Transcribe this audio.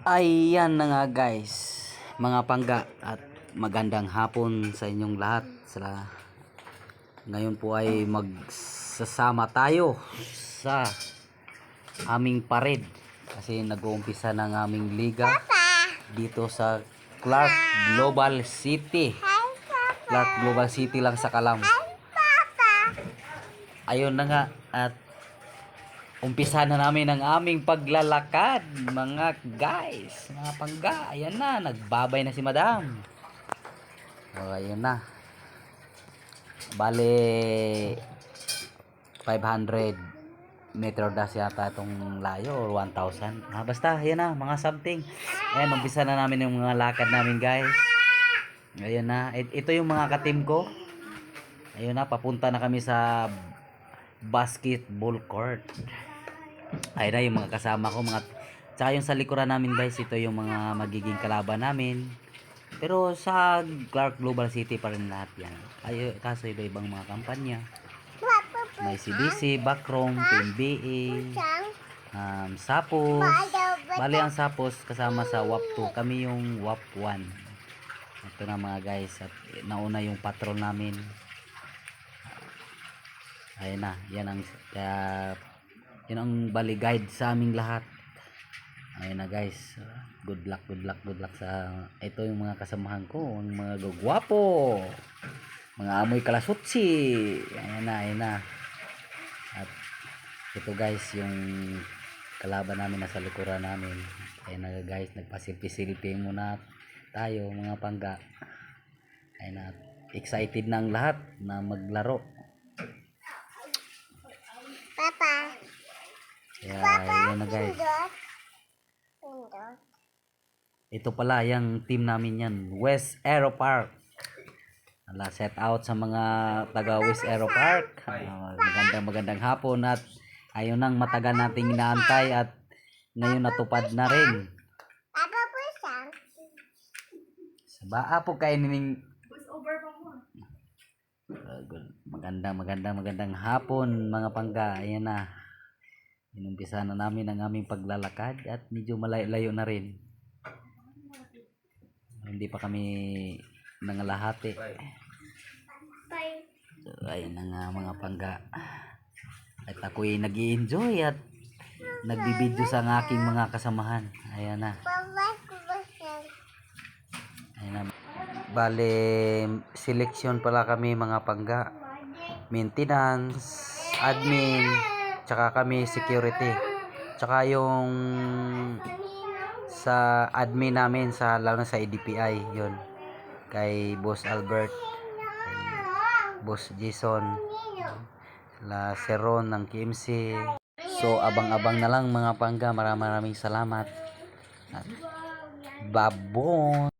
Ayan na nga guys, mga pangga at magandang hapon sa inyong lahat. Sa ngayon po ay magsasama tayo sa aming pared kasi nag-uumpisa ng aming liga dito sa Clark Global City. Clark Global City lang sa Kalam. Ayun na nga at umpisa na namin ang aming paglalakad mga guys. Mga pangga ayan na nagbabay na si madam. O ayun na. Bale 500 meter dash yata itong layo or 1,000 ah, basta ayan na mga something. Ayan umpisa na namin yung mga lakad namin guys. Ayun na It- ito yung mga katim ko. Ayun na papunta na kami sa basketball court ayun na yung mga kasama ko mga tsaka yung sa likuran namin guys ito yung mga magiging kalaban namin. Pero sa Clark Global City pa rin lahat yan. Ay kaso iba ibang mga kampanya. May CBC, Backroom, PNBA um, Sapos. Bali ang Sapos kasama sa WAP 2 kami yung WAP 1 ito na mga guys at nauna yung patrol namin. Ayun na yan ang kaya yun ang bali guide sa aming lahat. Ayun na guys. Good luck good luck good luck sa ito yung mga kasamahan ko ang mga gugwapo mga amoy kalasutsi. Ayun na ayun na. At ito guys yung kalaban namin nasa likuran namin. Ayun na guys nagpasilpi-silpi muna tayo mga pangga. Ayun na excited ang lahat na maglaro kaya yun na guys. Ito pala, yung team namin yan. West Aero Park. Ala, set out sa mga taga West Aero Park. Ah, magandang magandang hapon at ayun nang matagal nating inaantay at ngayon natupad na rin. Sa baa po kayo nining Ah, magandang magandang magandang hapon mga pangga. Ayan na. Inumpisa na namin ang aming paglalakad at medyo malayo-layo na rin. Hindi pa kami nangalahati. So, ayun na nga mga pangga. At ako'y nag enjoy at nagbibideo sa aking mga kasamahan. Ayan na. Ayan na. Bale, selection pala kami mga pangga. Maintenance, admin, tsaka kami security. Tsaka yung sa admin namin sa lalo na sa EDPI yon kay Boss Albert. Kay Boss Jason. La Seron ng KMC so abang-abang na lang mga pangga. Maraming maraming salamat. At babon